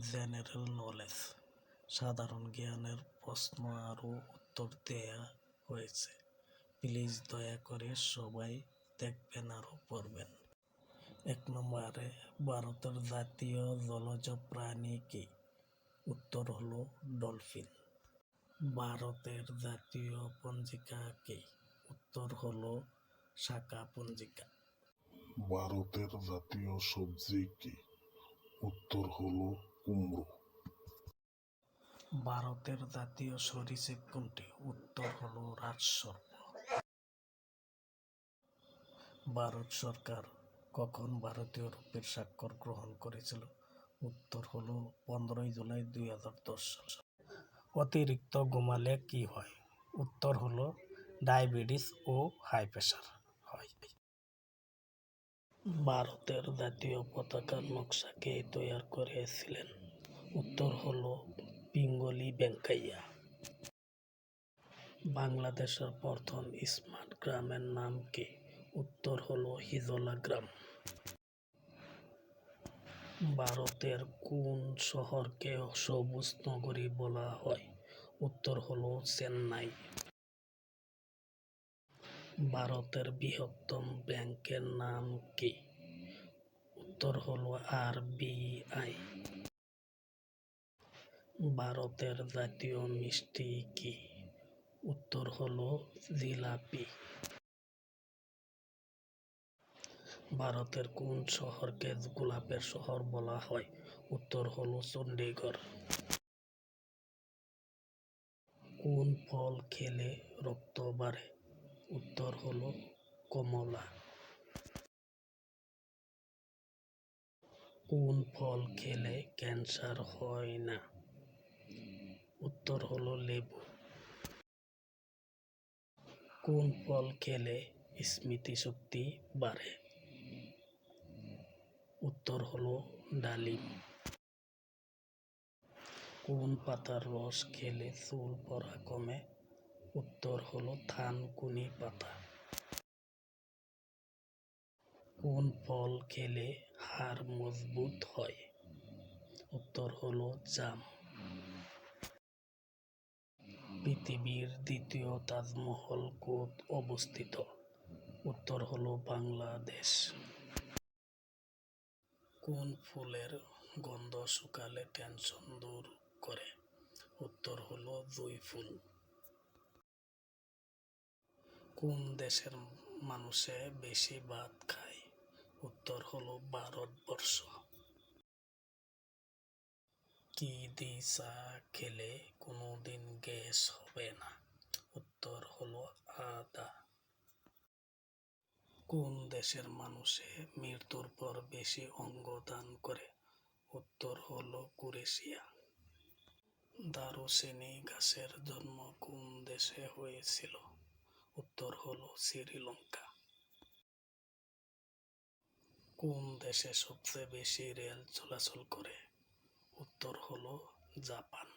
General knowledge সাধারণ জ্ঞানের প্রশ্ন আরও উত্তর দেয়া হয়েছে। প্লিজ দয়া করে সবাই দেখবেন আরও পড়বেন। এক নম্বরে, ভারতের জাতীয় জলজ প্রাণী কি? উত্তর হলো ডলফিন ভারতের জাতীয় পঞ্জিকা কি? উত্তর হলো শাখা পঞ্জিকা। ভারতের জাতীয় সবজি কি? উত্তর হলো কুমড়ো। ভারতের জাতীয় সরীসৃপ কোনটি? উত্তর হল রাজসর্প ভারত সরকার কখন ভারতীয় রূপের স্বাক্ষর গ্রহণ করেছিল? উত্তর হল পনেরোই জুলাই দুই হাজার দশ সাল। অতিরিক্ত ঘুমালে কি হয়? উত্তর হলো ডায়াবেটিস ও হাই প্রেশার ভারতের জাতীয় পতাকার নকশা কে তৈরি করেছিলেন। উত্তর হলো পিঙ্গলি ভেঙ্কাইয়া। বাংলাদেশের প্রথম স্মার্ট গ্রামের নাম কি? উত্তর হলো হিজলা গ্রাম। ভারতের কোন শহরকে সবুজ নগরী বলা হয়? উত্তর হলো চেন্নাই। ভারতের বৃহত্তম ব্যাংকের নাম কি? উত্তর হলো আরবিআই ভারতের জাতীয় মিষ্টি কি? উত্তর হলো জিলাপি। ভারতের কোন শহরকে গোলাপের শহর বলা হয়? উত্তর হলো চণ্ডীগড় কোন ফল খেলে রক্ত বাড়ে? উত্তর হলো কমলা। কোন ফল খেলে ক্যান্সার হয় না? উত্তর হলো লেবু। কোন ফল খেলে স্মৃতিশক্তি বাড়ে? উত্তর হলো ডালিম। কোন পাতার রস খেলে চুল পড়া কমে উত্তর হলো থানকুনি পাতা। কোন ফল খেলে হাড় মজবুত হয়? উত্তর হলো জাম। পৃথিবীর দ্বিতীয় তাজমহল কোথ অবস্থিত? উত্তর হলো বাংলাদেশ। কোন ফুলের গন্ধ শুকালে টেনশন দূর করে? উত্তর হলো জুঁই ফুল। কোন দেশের মানুষে বেশি ভাত খায়? উত্তর হলো ভারতবর্ষ। কি দি চা খেলে কোনোদিন গ্যাস হবে না? উত্তর হলো আদা। কোন দেশের মানুষে মৃত্যুর পর বেশি অঙ্গ দান করে? উত্তর হলো ক্রোয়েশিয়া। দারুচিনি গাছের জন্ম কোন দেশে হয়েছিল? উত্তর হল শ্রীলঙ্কা। কোন দেশে সবচেয়ে বেশি রেল চলাচল করে? উত্তর হল জাপান।